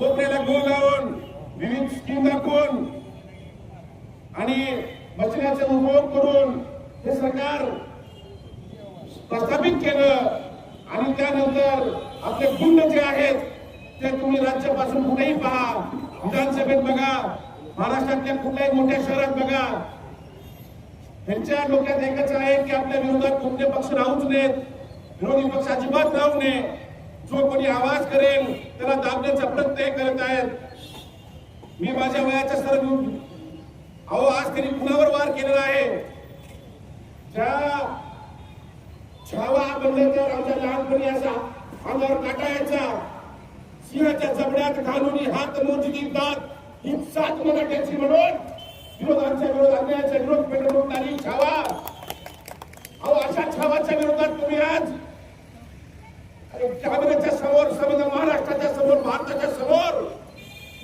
कोपऱ्याला गोल लावून विविध स्कीम दाखवून आणि बचण्याचा उपयोग करून हे सरकार प्रस्थापित केलं. आणि त्यानंतर आपले गुण जे आहेत ते तुम्ही राज्यापासून कुठेही पहा. विधानसभेत बघा महाराष्ट्रातल्या कुठल्याही मोठ्या शहरात बघा. त्यांच्या डोक्यात एकच आहे की आपल्या विरोधात कोणते पक्ष राहूच नयेत. विरोधी पक्ष अजिबात राहू नये. जो कोणी आवाज करेल त्याला दाबण्याचा प्रत्यय करत आहेत. मी माझ्या वयाच्या सर्व अहो आज त्यांनी कुणावर वार केलेला आहे. ज्या छावा बंदर आमच्या लहानपणी असा अंगावर काटा यायचा सिंहाच्या जबड्यात घालून हात मोजी देतात ही सात मराठ्याची म्हणून विरोधांच्या विरोध अन्यायाच्या विरोध पेटवून आली छावा अहो अशा छावाच्या विरोधात तुम्ही आज अरे कॅबिनेटच्या समोर समजा महाराष्ट्राच्या समोर भारताच्या समोर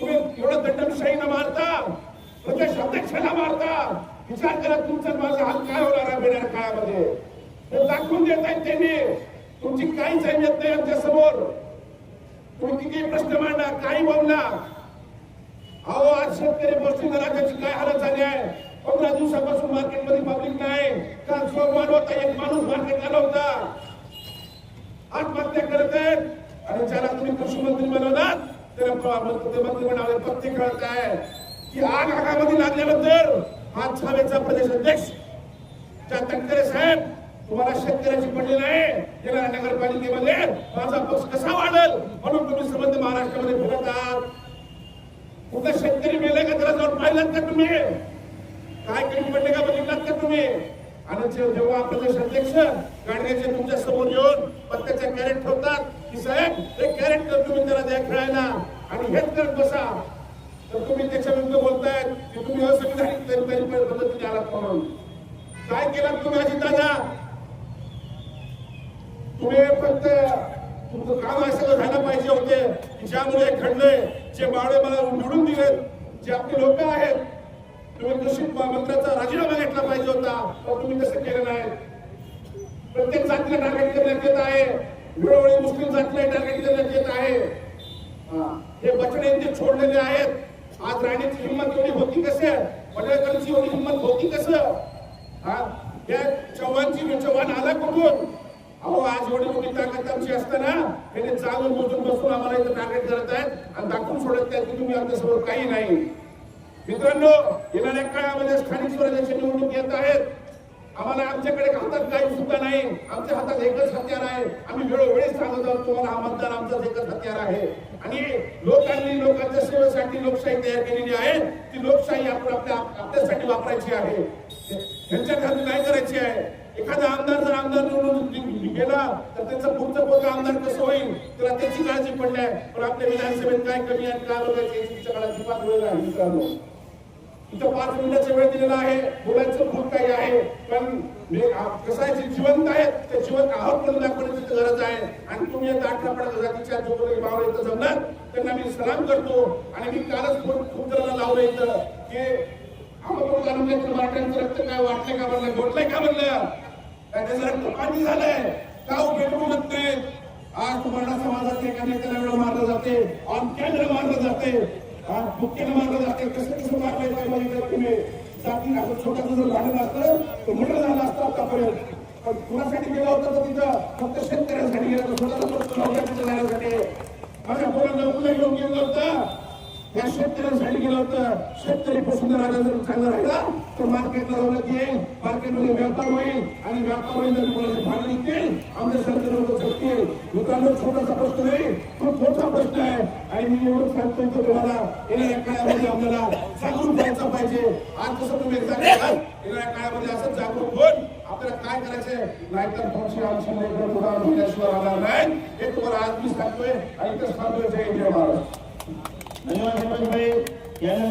तुम्ही एवढं दंडशाहीनं मारता प्रदेश अध्यक्षाला मारता विचार करा तुमचं आणि माझा हात काय होणार आहे येणाऱ्या काळामध्ये? हे दाखवून देत आहेत त्यांनी. तुमची काहीच अहमियत नाही आमच्यासमोर. तुम्ही किती प्रश्न मांडा काही बोलला. अहो आज शेतकरी बसून राज्याची काय हालत झाली आहे? पंधरा दिवसापासून मार्केटमध्ये पब्लिक नाही. काल सोमवार होता एक माणूस मार्केट आला होता. आत्महत्या करत आहेत. आणि ज्याला तुम्ही कृषी मंत्री बनवलात त्याला प- मंत्री म्हणाले पत्ते कळत आहे की आग आगामध्ये लागल्यानंतर आज सभेचा प्रदेश अध्यक्ष. त्या तटकरे साहेब तुम्हाला शेतकऱ्याची पडली नाही गेल्या नगरपालिकेमध्ये माझा पक्ष कसा वाढेल? म्हणून तुम्ही संबंध महाराष्ट्रामध्ये फिरत आहात कुठं शेतकरी मेले का त्याला जाऊन पाहिलात का तुम्ही? काय कमी पडले का बघितलात का तुम्ही? आणि जेव्हा प्रदेश अध्यक्ष गाडग्याचे तुमच्यासमोर येऊन पत्त्याच्या कॅरेट ठेवतात की साहेब हे कॅरेट तर तुम्ही त्याला द्या खेळायला. आणि हेच करत बसा. तर तुम्ही त्याच्या बोलताय बोलतायत की तुम्ही असंविधानिक तरी पद्धतीने आलात म्हणून. काय केलं तुम्ही अजित दादा? तुम्ही फक्त तुमचं काम असं झालं पाहिजे होते. ज्यामुळे हे जे बावळे मला निवडून दिले जे आपले लोक आहेत तुम्ही कृषी मंत्र्याचा राजीनामा घेतला पाहिजे होता. पण तुम्ही तसं केलं नाही. प्रत्येक जातीला टार्गेट करण्यात येत आहे. वेळोवेळी मुस्लिम जातीला टार्गेट करण्यात येत आहे. हा. हे बचडे जे छोडलेले आहेत. आज राणीची हिंमत एवढी होती कसं पडळकरची एवढी हिंमत होती कसं हा? या चव्हाणची चव्हाण आला कुठून? अहो आज एवढी मोठी ताकद आमची असताना त्याने चालून मोजून बसून आम्हाला इथं टार्गेट करत आहेत आणि दाखवून सोडत आहेत की तुम्ही आमच्यासमोर काही नाही. मित्रांनो येणाऱ्या काळामध्ये स्थानिक स्वराज्याची निवडणूक येत आहेत. आम्हाला आमच्याकडे हातात काही सुद्धा नाही. आमच्या हातात एकच हत्यार आहे. आम्ही वेळोवेळी सांगत आहोत तुम्हाला हा मतदार आमचाच एकच हत्यार आहे. आणि लोकांनी लोकांच्या सेवेसाठी लोकशाही तयार केलेली आहे. ती लोकशाही आपण आपल्या आपल्यासाठी वापरायची आहे. त्यांच्या खाली काय करायची आहे. एखादा आमदार जर आमदार निवडून गेला तर त्याचं पुढचं पोत आमदार कसं होईल? त्याला त्याची काळजी पडली आहे. पण आपल्या विधानसभेत काय कमी आहे काय बघायचं याची तुमच्या काळात अजिबात मित्रांनो. इथं पाच मिनिटाचा वेळ दिलेला आहे. बोलायचं खूप काही आहे. पण कसं आहे जे जिवंत आहेत ते जिवंत आहोत म्हणून दाखवण्याची गरज आहे. आणि तुम्ही आता अठरा पडा जातीच्या जो कोणी भाव इथं जमणार. त्यांना मी सलाम करतो. आणि मी कालच खूप खूप जणांना लावलं इथं की आम्हाला तालुक्यातील मराठ्यांचं रक्त काय? वाटलंय का म्हणलं? घोटलंय का म्हणलं? काय त्याचं रक्त पाणी झालंय. का हो उपयोग म्हणत नाही आज मराठा समाजात एका नेत्याला वेळ मारलं जाते. ऑन कॅमेरा मारलं जाते. हा, मारलं जाते कसं कसं मारले पाहिजे बघितलं जाती आपण छोटं जर झालेलं असतं तर मोठं झालं असतं आतापर्यंत. पण कुणासाठी गेला होता तर तिथं फक्त शेतकऱ्यांसाठी गेला होता स्वतःला जाण्यासाठी. माझ्या पोरांना मुलं घेऊन गेलं या शेतकऱ्यांसाठी गेलं होतं शेतकरी वसुंधरा राजा जर चांगला राहिला तर मार्केटला रौनक येईल मार्केटमध्ये व्यापार होईल आणि व्यापार होईल तर कोणाची भाग निघतील आमच्या सरकार लोक झटतील दुकानावर छोटासा प्रश्न नाही खूप मोठा प्रश्न आहे. आणि मी एवढं सांगतो की तुम्हाला येणाऱ्या काळामध्ये आपल्याला जागरूक व्हायचं पाहिजे. आज कसं तुम्ही एकदा येणाऱ्या काळामध्ये असं जागरूक होऊन आपल्याला काय करायचंय? नाहीतर तुमची आमची लेकरं पुढे होण्याशिवाय राहणार नाही. हे तुम्हाला आज मी सांगतोय आणि इथं सांगतोय जय जय महाराज よろしくお願いします。